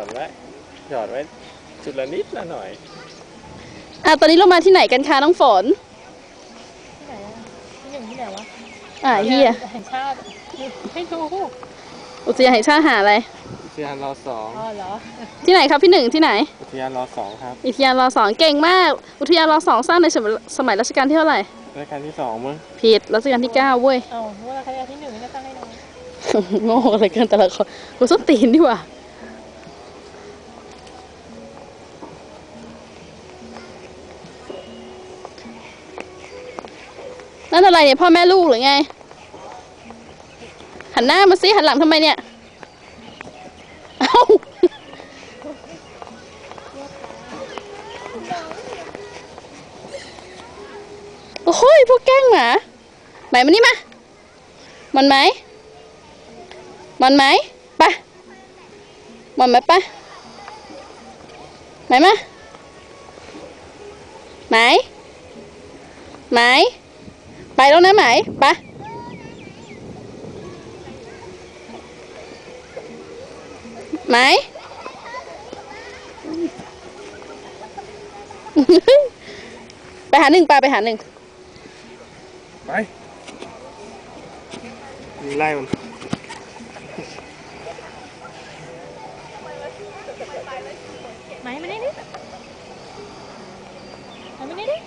อดไว้หยอดไว้จุดละนิดละหน่อยอะตอนนี้เรามาที่ไหนกันคะน้องฝนที่ไหนอะที่หนึ่งที่ไหนวะอ่าเฮียแห่งชาติไม่รู้อุทยานแห่งชาติหาอะไรอุทยานรอสองอ๋อเหรอที่ไหนครับพี่หนึ่งที่ไหน อุทยานรอสองครับ อุทยานรอสองเก่งมาก อุทยานรอสองสร้างในสมัยสมัยรัชกาลที่เท่าไหร่รายการที่สองมั้งผิดรัชกาลที่เก้าเว้ยเอ้าเมื่อใครได้ที่หนึ่งก็ตั้งให้น้องโง่อะไรเกินแต่ละคนกูส้นตีนดีกว่า นั่นอะไรเนี่ยพ่อแม่ลูกหรือไง หันหน้ามาสิหันหลังทำไมเนี่ย เอ้าโอ้ยพวกแกล้งหมาไหมมานี่มา มันไหม มันไหมไปะมันไหมไปะไหมมาไหมไหม ไปแล้วนะไหมไปะไหมไปหาหนึ่งปลาไปหาหนึ่งไปมีไล่มันไหมมานี่ดิไหมมานี่ดิ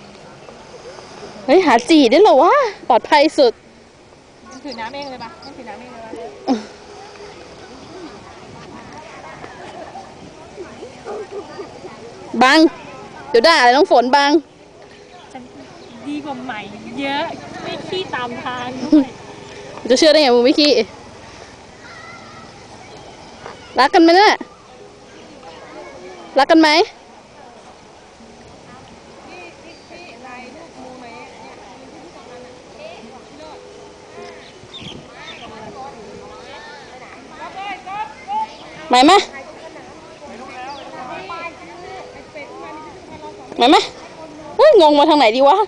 เฮ้ยหาจีได้เหรอวะปลอดภัยสุดมันถือน้ำเองเลยปะมันถือน้ำเองเลยวะบัง เดี๋ยวด่าเลยน้องฝนบังฉันดีกว่าใหม่ เยอะ ไม่ขี้ตามทางด้วยจะเชื่อได้ไงมึงไม่ขี้รักกันไหมเนี่ยรักกันไหม ไหมมไหมมาเฮ้ยงงมาทางไหนดีวะ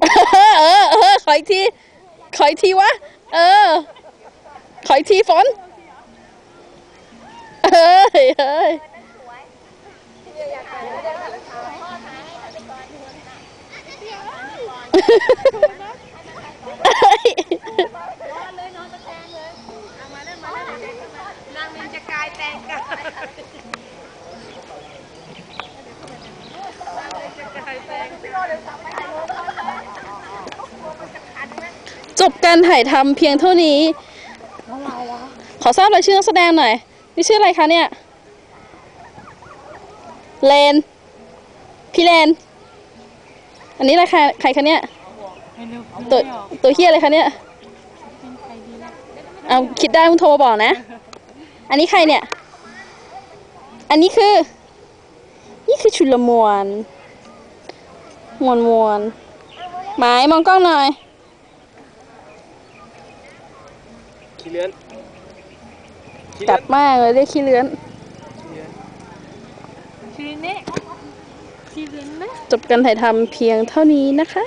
เออเออเออขออีกทีขออีกทีวะ เออ ขออีกทีฝนเฮ้ยเฮ้ยเฮ้ย นางมิน จบการถ่ายทำเพียงเท่านี้ ขอทราบรายชื่อนักแสดงหน่อย นี่ชื่ออะไรคะเนี่ย เลน พี่เลน อันนี้รคาใครคะเนี่ย ตัวตัวเฮียอะไรคะเนี่ย เอาคิดได้มึงโทรมาบอกนะ อันนี้ใครเนี่ย อันนี้คือ นี่คือชุลมวนมวนมวนหมายมองกล้องหน่อยขี้เลื้อนขี้กัเลื้อดนมากเลยเรียกขี้เลื้อนชื่อเน่ชื่อเล่นนะจบการถ่ายทำเพียงเท่านี้นะคะ